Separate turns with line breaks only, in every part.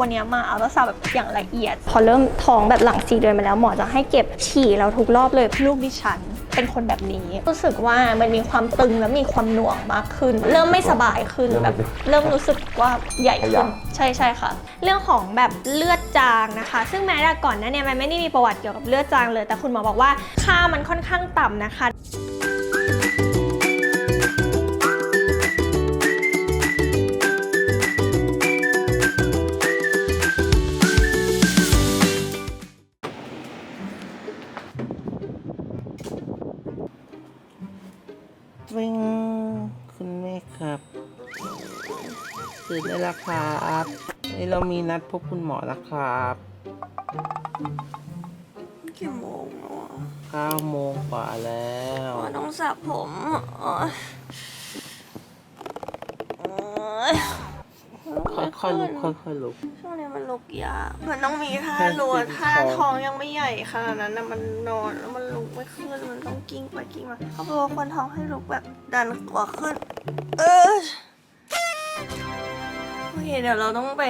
วันนี้มาอัลตราซาวด์แบบอย่างละเอียด พอเริ่มท้องแบบหลังสี่เดือนมาแล้วหมอจะให้เก็บฉี่เราทุกรอบเลยลูกดิฉันเป็นคนแบบนี้ รู้สึกว่ามันมีความตึงและมีความหน่วงมากขึ้น เริ่มไม่สบายขึ้น
เริ่ม
แบบเริ่มรู้สึกว่าใหญ่
ข
ขึ้
ยั
น
บ
ใช่ใช่ค่ะ เรื่องของแบบเลือดจางนะคะ ซึ่งแม้แต่ก่อนหนั้นเนี่ยมันไม่ได้มีประวัติเกี่ยวกับเลือดจางเลย แต่คุณหมอบอกว่าค่ามันค่อนข้างต่ำนะคะ
ตื่นได้แล้วครับนี่เรามีนัดพบคุณหมอแล้วครับ
กี่โมงแล้วอะ
9โมงกว่าแล้ว
อ๋อต้องสระผมอ๋อโอ๊ย
ค่อยๆลุกค่อยๆลุก
ช่วงนี้มันลุกยากมันต้องมีท่า
ท่า
รัว
ติด
ท่า
คอ
ท้องยังไม่ใหญ่ขนาดนั้นนะมันนอนแล้วมันลุกไม่ขึ้นมันต้องกิ้งไปกิ้งมาเขาบอกว่าคนท้องให้ลุกแบบดันตัวขึ้น เออ โอเคเดี๋ยวเราต้องไป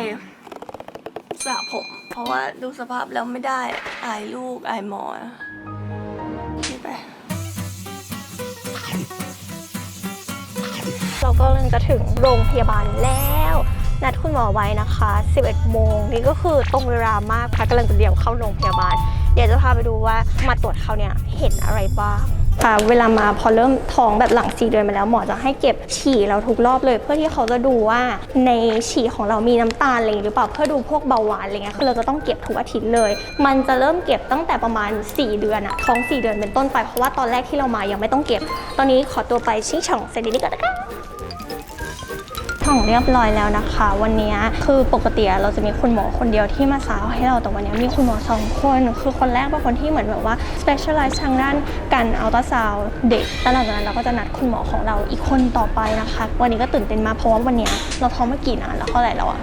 สระผม เพราะว่าดูสภาพแล้วไม่ได้อายลูกอายหมอนี่ไป
เราก็กำลังจะถึงโรงพยาบาลแล้ว นัดคุณหมอไว้นะคะ 11 โมงนี่ก็คือตรงเวลามากค่ะกำลังจะเตรียมเข้าโรงพยาบาล เดี๋ยวจะพาไปดูว่า มาตรวจเขาเนี่ยเห็นอะไรบ้างค่ะเวลามาพอเริ่มท้องแบบหลัง4เดือนมาแล้วหมอจะให้เก็บฉี่เราทุกรอบเลย เพื่อที่เขาจะดูว่าในฉี่ของเรามีน้ำตาลอะไรหรือเปล่าเพื่อดูพวกเบาหวานอะไรเงี้ยคือเราจะต้องเก็บทุกอาทิตย์เลย มันจะเริ่มเก็บตั้งแต่ประมาณ 4 เดือนอะท้อง 4 เดือนเป็นต้นไปเพราะว่าตอนแรกที่เรามายังไม่ต้องเก็บ ตอนนี้ขอตัวไปชิงช่องเซนดินิก่อนนะคะ ท่องเรียบร้อยแล้วนะคะ วันนี้คือปกติเราจะมีคุณหมอคนเดียวที่มาสาวให้เราแต่วันนี้มีคุณหมอสองคน คือคนแรกเป็นคนที่เหมือนแบบว่า specialize ทางด้านการอัลตราซาวเด็กแล้วหลังจากนั้นเราก็จะนัดคุณหมอของเราอีกคนต่อไปนะคะ วันนี้ก็ตื่นเต้นมากเพราะว่าวันนี้เราท้องมากี่นานแล้วเท่าไหร่แล้วอะ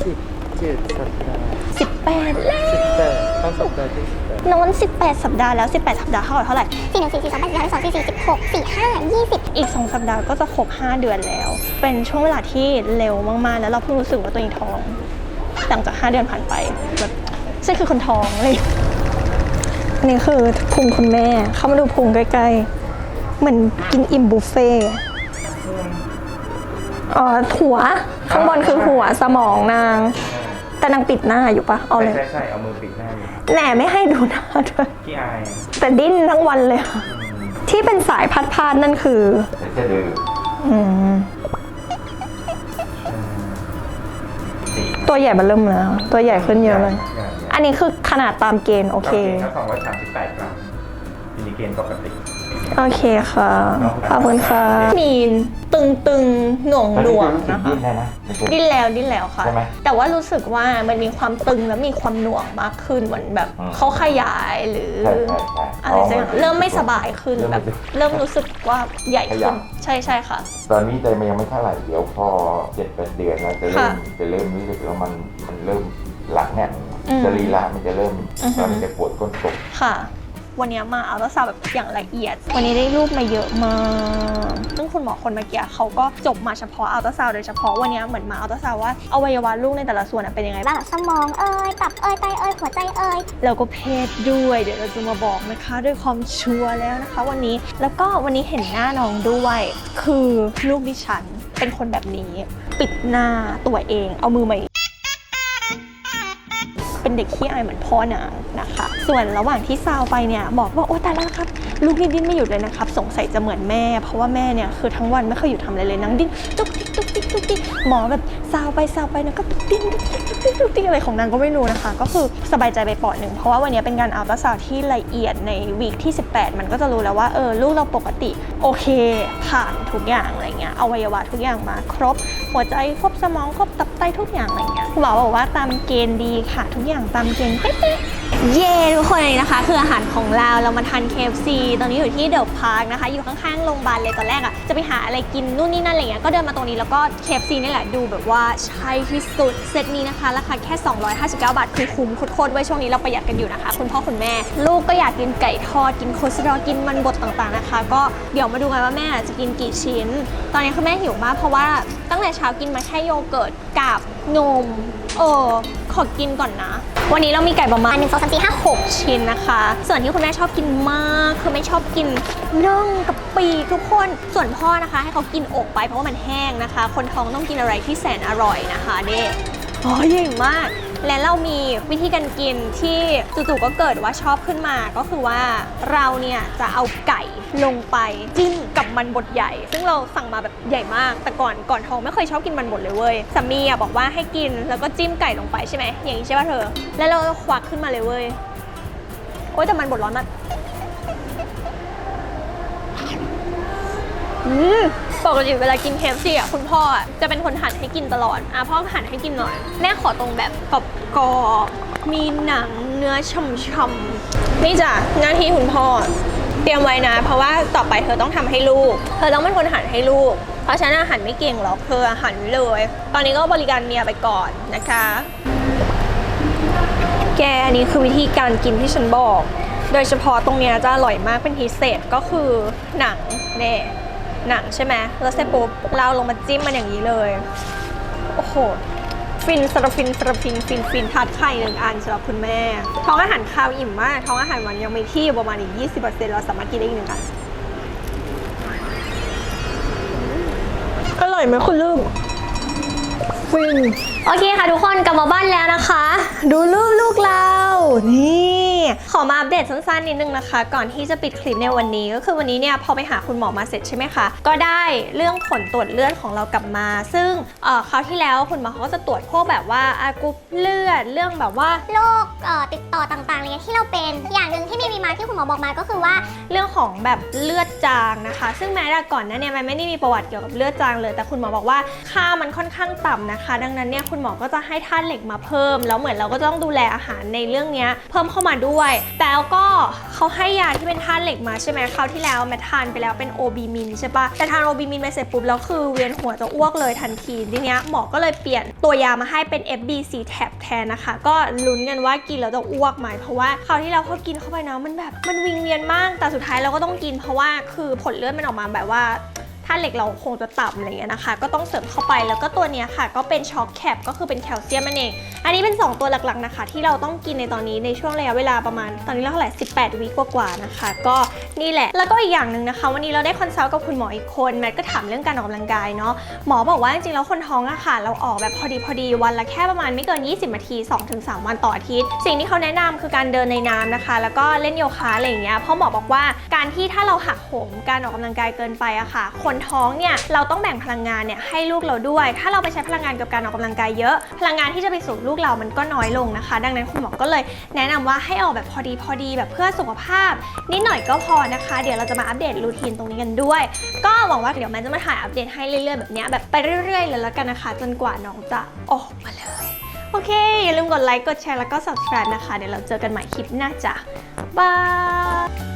สิบเจ็ดสัปดาห์
18 แล้ว
18เข้าสัปดาห์ที่18
นอน18 สัปดาห์แล้ว 18 สัปดาห์เท่าไหร่เท่าไหร่
สี่หนึ่งสี่สี่สองแปดสี่สองสี่สี่สิบหกสี่ห้ายี่สิบ
อีก 2 สัปดาห์ก็จะครบ 5 เดือนแล้ว เป็นช่วงเวลาที่เร็วมากๆ แล้วเราเพิ่งรู้สึกว่าตัวเองท้อง หลังจาก 5 เดือนผ่านไปแบบฉันคือคนท้องเลย อันนี้คือพุงคุณแม่ เข้ามาดูพุงใกล้ๆ เหมือนกินอิ่มบุฟเฟ่ต์อ๋อหัว ข้างบนคือหัวสมองนาง แต่นางปิดหน้าอยู่ปะเอาเลย
ใช่ใช่เอามือปิดหน้าอยู่
แหน่ไม่ให้ดูหน้าด้วย
ขี้อาย
แต่ดิ้นทั้งวันเลยค่ะ ที่เป็นสายพัดพานนั่นคือ
แต่แค่ดื้อ
อืม
สี่
ตัวใหญ่มันเริ่มแล้ว ตัวใหญ่ขึ้นเยอะเลย
ใช่
อันนี้คือขนาดตามเกณฑ์โอเค
ครับสองร้อยสามสิบแปดกรัมมิลลิเกนปกติ
โอเคค่ะ ขอบคุณค่ะมีนตึ งตึงๆหน่วงหน่วงๆนะคะ
ดิ้นได้นะไม่ใช่
ดิ้นแล้วดิ้นแล้วค่ะ
ใช่ไหม
แต่ว่ารู้สึกว่ามันมีความตึงและมีความหน่วงมากขึ้นเหมือนแบบ
อืม
เขาขยายหรือ
ใช่ใช่ใช่
อะไรสักอย่างเริ่มไม่สบายขึ้น
เริ่ม
แบ
ไม่
บเริ่มรู้สึกว่าใหญ่
ข
ขึ้
ยั
น
บ
ใช่ใช่ค่ะ
ตอนนี้ใจมันยังไม่เท่าไหร่เดี๋ยวพอเจ็ดแปดเดือนแล้วจะเริ่ม
ค่ะ
จะเริ่มรู้สึกแล้วมันมันเริ่มหลังแน่น
อืม
สรีระมันจะเริ่ม
อือฮึ
ตอนนี้จะปวดก้นกบ
ค่ะ วันนี้มาอัลตราซาวด์แบบอย่างละเอียด วันนี้ได้รูปมาเยอะมากซึ่งคุณหมอคนเมื่อกี้เขาก็จบมาเฉพาะอัลตราซาวด์โดยเฉพาะวันนี้เหมือนมาอัลตราซาวด์ว่าอวัยวะลูกในแต่ละส่วนอะเป็นยังไงบ้าง
แบบสมองเอ่ยตับเอ่ยไตเอ่ยหัวใจเอ่ย
แล้วก็เพศด้วยเดี๋ยวเราจะมาบอกนะคะด้วยความชัวร์แล้วนะคะ วันนี้แล้วก็วันนี้เห็นหน้าน้องด้วยคือลูกดิฉันเป็นคนแบบนี้ ปิดหน้าตัวเอง เอามือมาอย่างนี้ เป็นเด็กขี้อายเหมือนพ่อนางนะคะ ส่วนระหว่างที่ซาวไปเนี่ยบอกว่าโอ้ตายแล้วนะครับลูกนี่ดิ้นไม่หยุดเลยนะครับ สงสัยจะเหมือนแม่ เพราะว่าแม่เนี่ยคือทั้งวันไม่เคยหยุดทำอะไรเลยนางดิ้นจุ๊ก ตุ๊กติ๊กตุ๊กติ๊กหมอแบบซาวไปซาวไปนางก็ดิ้นตุ๊กติ๊กตุ๊กติ๊กอะไรของนางก็ไม่รู้นะคะ ก็คือสบายใจไปปอดหนึ่งเพราะว่าวันนี้เป็นการอัลตราซาวด์ที่ละเอียดในวีคที่ 18 มันก็จะรู้แล้วว่าเออลูกเราปกติโอเค ผ่านทุกอย่างอะไรเงี้ยอวัยวะทุกอย่างมาครบ หัวใจครบสมองครบตับไตทุกอย่างอะไรเงี้ยหมอบอกว่าตามเกณฑ์ดีค่ะ ทุกอย่างตามเกณฑ์เป๊ะ เย้ทุกคนเลยนะคะ คืออาหารของเราเรามาทาน KFC ตอนนี้อยู่ที่เดอะพาร์คนะคะ อยู่ข้างๆโรงพยาบาลเลยตอนแรกอะจะไปหาอะไรกินนู่นนี่นั่นอะไรเงี้ยก็เดินมาตรงนี้แล้วก็เคฟซีนี่แหละดูแบบว่าใช่ที่สุดเซตนี้นะคะราคาแค่ 259 บาทคือคุ้มโคตรๆไว้ยช่วงนี้เราประหยัดกันอยู่นะคะ คุณพ่อคุณแม่ ลูกก็อยากกินไก่ทอดกินโคสรอกินมันบดต่างๆนะคะ ก็เดี๋ยวมาดูกันว่าแม่จะกินกี่ชิ้น ตอนนี้คือแม่หิวมากเพราะว่าตั้งแต่เช้ากินมาแค่โยเกิร์ตกับนมเออขอกินก่อนนะ วันนี้เรามีไก่ประมาณ
1 2 3 4 5
6 ชิ้นนะคะ ส่วนที่คุณแม่ชอบกินมากคือไม่ชอบกินน่องกับปีกทุกคน ส่วนพ่อนะคะ ให้เขากินอกไปเพราะว่ามันแห้งนะคะ คนท้องต้องกินอะไรที่แสนอร่อยนะคะเด็ โอ้ยใหญ่มาก และเรามีวิธีการกินที่จู่ๆก็เกิดว่าชอบขึ้นมา ก็คือว่าเราเนี่ยจะเอาไก่ลงไปจิ้มกับมันบดใหญ่ ซึ่งเราสั่งมาแบบใหญ่มาก แต่ก่อนก่อนท้องไม่เคยชอบกินมันบดเลยเว้ยสามีอะบอกว่าให้กินแล้วก็จิ้มไก่ลงไปใช่ไหมอย่างนี้ใช่ป่ะเธอ แล้วเราควักขึ้นมาเลยเว้ยโอ๊ยแต่มันบดร้อนมากอืม ปกติเวลากินเคฟซีอะคุณพ่ออะจะเป็นคนหั่นให้กินตลอดอะพ่อหั่นให้กินหน่อย แม่ขอตรงแบบกรอบกรอบมีหนังเนื้อช่ำๆนี่จ้ะหน้าที่คุณพ่อเตรียมไว้นะ เพราะว่าต่อไปเธอต้องทำให้ลูก เธอต้องเป็นคนหั่นให้ลูก เพราะฉันอาหั่นไม่เก่งหรอกเธอหั่นไว้เลย ตอนนี้ก็บริการเมียไปก่อนนะคะ แกอันนี้คือวิธีการกินที่ฉันบอก โดยเฉพาะตรงเนี้ยจะอร่อยมากเป็นพิเศษก็คือหนังเน่ หนังใช่ไหมแล้วเสร็จปุ๊บเราลงมาจิ้มมันอย่างนี้เลย โอ้โห ฟินสระฟินสระฟินฟินฟินทัดไข่หนึ่งอันสำหรับคุณแม่ ท้องอาหารคาวอิ่มมาก ท้องอาหารวันยังมีที่อยู่ประมาณอีก 20%เราสามารถกินได้อีกหนึ่งอันอร่อยไหมคุณลูกฟิน โอเคค่ะทุกคนกลับมาบ้านแล้วนะคะ ดูรูปลูกเรา นี่ ขอมาอัปเดตสั้นๆนิดนึงนะคะ ก่อนที่จะปิดคลิปในวันนี้ ก็คือวันนี้เนี่ยพอไปหาคุณหมอมาเสร็จใช่ไหมคะ ก็ได้เรื่องผลตรวจเลือดของเรากลับมา ซึ่งเออคราวที่แล้วคุณหมอเขาก็จะตรวจพวกแบบว่าอากรุ๊ปเลือดเรื่องแบบว่า
โรคเอ่อติดต่อต่างๆอะไรเงี้ยที่เราเป็นอย่างหนึ่งที่ไมีมีมาที่คุณหมอบอกมาก็คือว่า
เรื่องของแบบเลือดจางนะคะ ซึ่งแม้แต่ก่อนนั้นเนี่ยมันไม่ได้มีประวัติเกี่ยวกับเลือดจางเลย แต่คุณหมอบอกว่าค่ามันค่อนข้างต่ำนะคะ ดังนั้นเนี่ยคุณหมอก็จะให้ธาตุเหล็กมาเพิ่ม แล้วเหมือนเราก็ต้องดูแลอาหารในเรื่องนี้เพิ่มเข้ามาด้วยแต่แล้วก็เขาให้ยาที่เป็นธาตุเหล็กมาใช่ไหมคราวที่แล้วแมททานไปแล้วเป็นโอบีมินใช่ปะแต่ทานโอบีมินไปเสร็จปุ๊บแล้วคือเวียนหัวจะอ้วกเลยทันทีทีเนี้ยหมอก็เลยเปลี่ยนตัวยามาให้เป็น FBC tab แทนนะคะ ก็ลุ้นกันว่ากินแล้วจะอ้วกไหมเพราะว่าคราวที่แล้วพอกินเข้าไปเนาะมันแบบมันวิงเวียนมากแต่สุดท้ายเราก็ต้องกิน เพราะว่าคือผลเลือดมันออกมาแบบว่า ถ้าเหล็กเราคงจะต่ำอะไรเงี้ยนะคะ ก็ต้องเสริมเข้าไปแล้วก็ตัวนี้ค่ะ ก็เป็นช็อคแคปก็คือเป็นแคลเซียมนั่นเอง อันนี้เป็น 2 ตัวหลักๆนะคะ ที่เราต้องกินในตอนนี้ในช่วงระยะเวลาประมาณตอนนี้เราเท่าไหร่18 วิกว่าๆนะคะ ก็นี่แหละแล้วก็อีกอย่างหนึ่งนะคะ วันนี้เราได้คอนซัลท์กับคุณหมออีกคนแมทก็ถามเรื่องการออกกำลังกายเนาะหมอบอกว่าจริงๆแล้วคนท้องอะค่ะ เราออกแบบพอดีพอดีวันละแค่ประมาณไม่เกิน 20 นาที 2-3 วันต่ออาทิตย์ สิ่งที่เขาแนะนำคือการเดินในน้ำนะคะ แล้วก็เล่นโยคะอะไรอย่างเงี้ยเพราะหมอบอกว่าการที่ถ้าเราหักโหมการออกกำลังกายเกินไปอะค่ะคนท้องเนี่ยเราต้องแบ่งพลังงานเนี่ยให้ลูกเราด้วย ถ้าเราไปใช้พลังงานกับการออกกำลังกายเยอะ พลังงานที่จะไปสู่ลูกเรามันก็น้อยลงนะคะ ดังนั้นคุณหมอก็เลยแนะนำว่าให้ออกแบบพอดีพอดีแบบเพื่อสุขภาพ นิดหน่อยก็พอนะคะ เดี๋ยวเราจะมาอัปเดตรูทีนตรงนี้กันด้วย ก็หวังว่าเดี๋ยวมันจะมาถ่ายอัปเดตให้เรื่อยๆแบบเนี้ยแบบไปเรื่อยๆเลยแล้วกันนะคะ จนกว่าน้องจะออกมาเลย โอเค อย่าลืมกดไลค์กดแชร์แล้วก็ subscribe นะคะ เดี๋ยวเราเจอกันใหม่คลิปหน้าจ้ะบาย